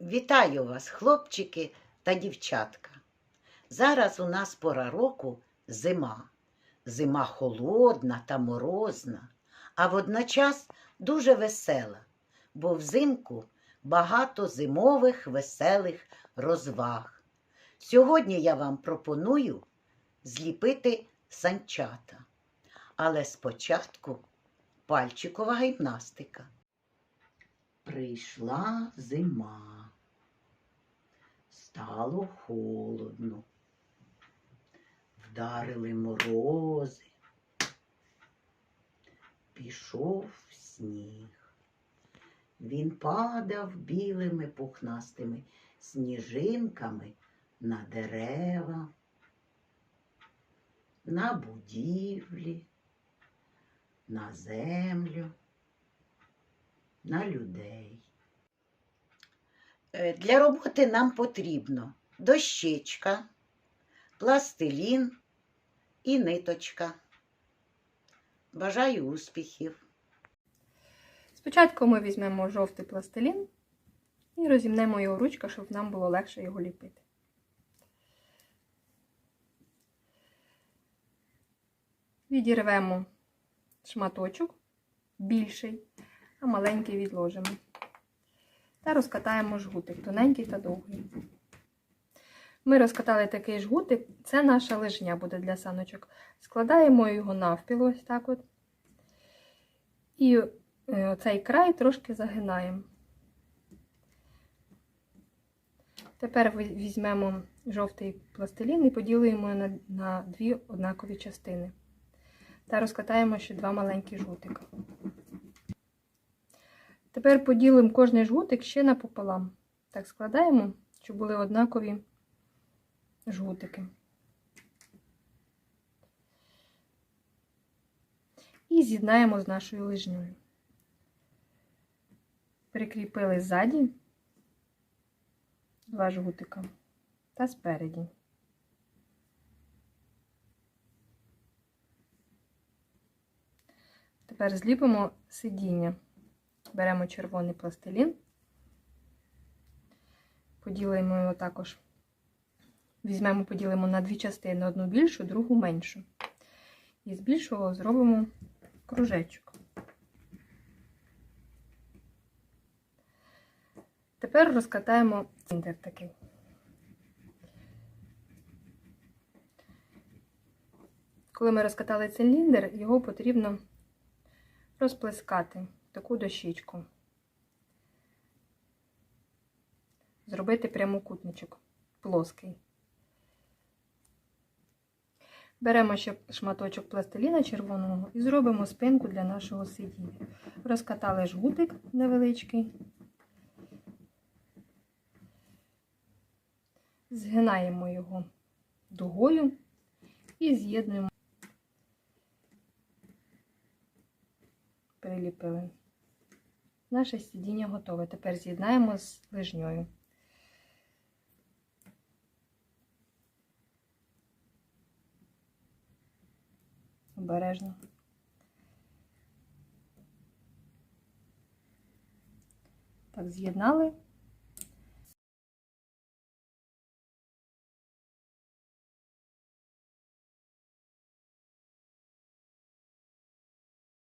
Вітаю вас, хлопчики та дівчатка. Зараз у нас пора року зима. Зима холодна та морозна, а водночас дуже весела, бо взимку багато зимових веселих розваг. Сьогодні я вам пропоную зліпити санчата. Але спочатку пальчикова гімнастика. Прийшла зима. Стало холодно. Вдарили морози. Пішов сніг. Він падав білими пухнастими сніжинками на дерева, на будівлі, на землю на людей. Е, Для роботи нам потрібно дощечка, пластилін і ниточка. Бажаю успіхів! Спочатку ми візьмемо жовтий пластилін і розімнемо його в ручках, щоб нам було легше його ліпити. Відірвемо шматочок більший, а маленький відложимо. Та розкатаємо жгутик, тоненький та довгий. Ми розкатали такий жгутик, це наша лижня буде для саночок. Складаємо його навпіл, ось так от. І е, оцей край трошки загинаємо. Тепер візьмемо жовтий пластилін і поділимо на, на дві однакові частини. Та розкатаємо ще два маленькі жгутика. Тепер поділимо кожний жгутик ще напополам. Так складаємо, щоб були однакові жгутики. І з'єднаємо з нашою лижнею. Прикріпили ззаді два жгутика та спереді. Тепер зліпимо сидіння. Беремо червоний пластилін, поділимо його також. Візьмемо, поділимо на дві частини: одну більшу, другу меншу. І з більшого зробимо кружечок. Тепер розкатаємо циліндр такий. Коли ми розкатали циліндр, його потрібно розплескати таку дощечку. Зробити прямокутничок плоский. Беремо ще шматочок пластиліна червоного і зробимо спинку для нашого сидіння. Розкатали жгутик невеличкий. Згинаємо його дугою і з'єднуємо. Приліпили. Наше сидіння готове. Тепер з'єднаємо з лижньою. Обережно. Так, з'єднали